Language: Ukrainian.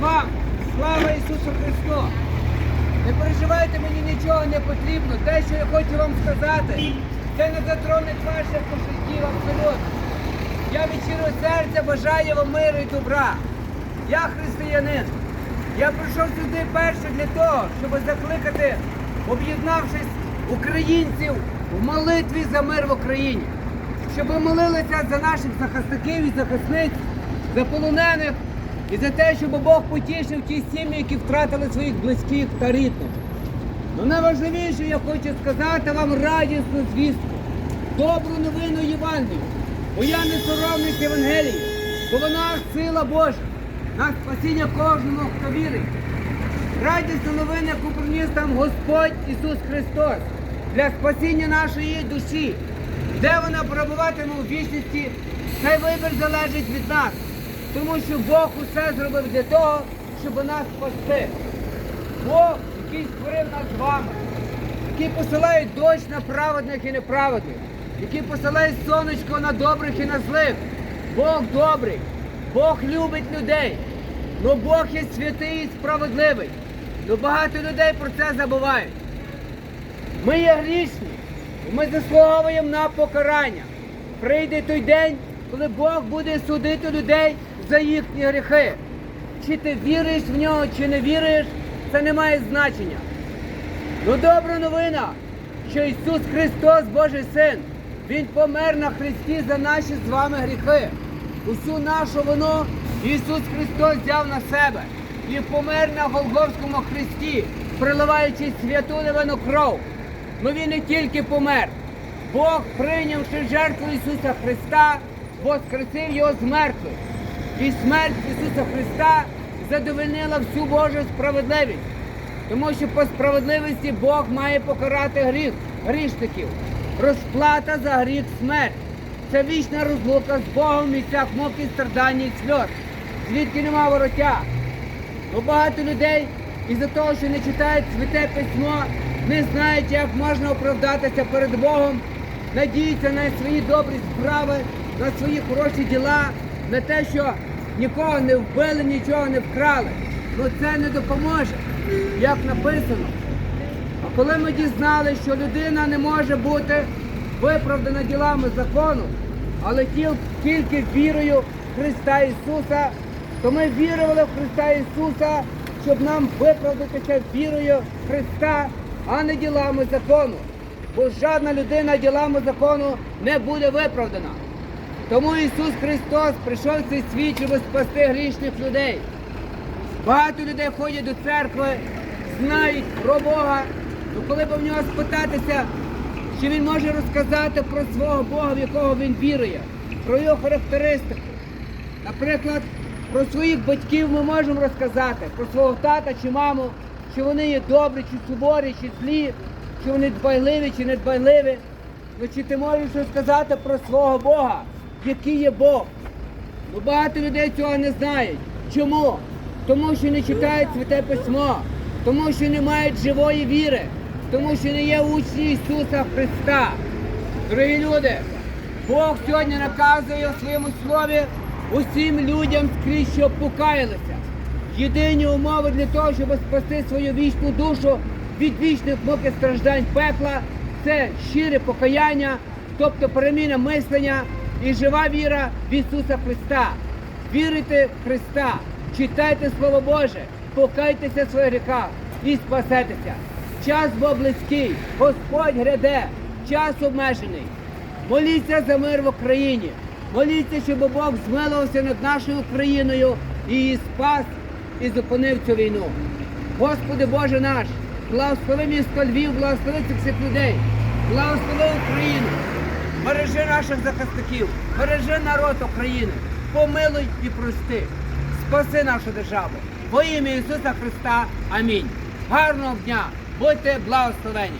вам! Слава Ісусу Христу! Не переживайте, мені нічого не потрібно. Те, що я хочу вам сказати, це не затронить ваших кошельків абсолютно. Я від щирого серця бажаю вам миру і добра. Я християнин. Я прийшов сюди перше для того, щоб закликати, об'єднавшись українців в молитві за мир в Україні, щоб молилися за наших захисників і захисниць, за полонених і за те, щоб Бог потішив ті сім'ї, які втратили своїх близьких та рідних. Ну найважливіше я хочу сказати вам радісну звістку, добру новину Євангелію. Бо я не соромник Євангелії, бо вона сила Божа, на спасіння кожному, хто вірить. Радісну новину, яку приніс нам Господь Ісус Христос для спасіння нашої душі. Де вона перебуватиме у вічності, цей вибір залежить від нас. Тому що Бог усе зробив для того, щоб нас спасти. Бог, який створив нас з вами, який посилає дощ на праведних і неправедних, який посилає сонечко на добрих і на злих. Бог добрий, Бог любить людей, але Бог є святий і справедливий. Но багато людей про це забувають. Ми є грішні, і ми заслуговуємо на покарання. Прийде той день, коли Бог буде судити людей за їхні гріхи. Чи ти віриш в нього, чи не віриш, це не має значення. Ну добра новина, що Ісус Христос, Божий Син, Він помер на Христі за наші з вами гріхи. Усю нашу вину Ісус Христос взяв на себе і помер на Голгофському Христі, приливаючи святу невинну кров. Ну Він не тільки помер. Бог, прийнявши жертву Ісуса Христа, воскресив Його з мертвих. І смерть Ісуса Христа задовольнила всю Божу справедливість. Тому що по справедливості Бог має покарати гріх грішників. Розплата за гріх смерть. Це вічна розлука з Богом в місцях муки, страдання і сльоз. Звідки нема вороття. Бо багато людей із-за того, що не читають святе письмо, не знають, як можна оправдатися перед Богом, надіються на свої добрі справи, на свої хороші діла, на те, що нікого не вбили, нічого не вкрали. Ну це не допоможе, як написано. А коли ми дізналися, що людина не може бути виправдана ділами закону, але тільки вірою в Христа Ісуса, то ми вірували в Христа Ісуса, щоб нам виправдатися вірою в Христа, а не ділами закону. Бо жодна людина ділами закону не буде виправдана. Тому Ісус Христос прийшов в цей світ, щоб спасти грішних людей. Багато людей ходять до церкви, знають про Бога, але коли б в нього спитатися, чи він може розказати про свого Бога, в якого він вірує, про його характеристику. Наприклад, про своїх батьків ми можемо розказати, про свого тата чи маму, чи вони є добрі, чи суворі, чи злі, чи вони дбайливі, чи недбайливі. Ну чи ти можеш розказати про свого Бога, який є Бог? Ну багато людей цього не знають. Чому? Тому що не читають святе письмо, тому що не мають живої віри, тому що не є учні Ісуса Христа. Дорогі люди, Бог сьогодні наказує у своєму слові усім людям скрізь, щоб покаялися. Єдині умови для того, щоб спасти свою вічну душу від вічних мук і страждань пекла, це щире покаяння, тобто переміна мислення і жива віра в Ісуса Христа. Вірите в Христа, читайте Слово Боже, покайтеся в своїх гріхах і спасетеся. Час бо близький, Господь гряде, час обмежений. Моліться за мир в Україні. Моліться, щоб Бог змилувався над нашою Україною і її спас і зупинив цю війну. Господи Боже наш, благослови місто Львів, благослови цих людей, благослови Україну, бережи наших захисників, бережи народ України, помилуй і прости, спаси нашу державу. Во ім'я Ісуса Христа. Амінь. Гарного дня! Будьте благословені!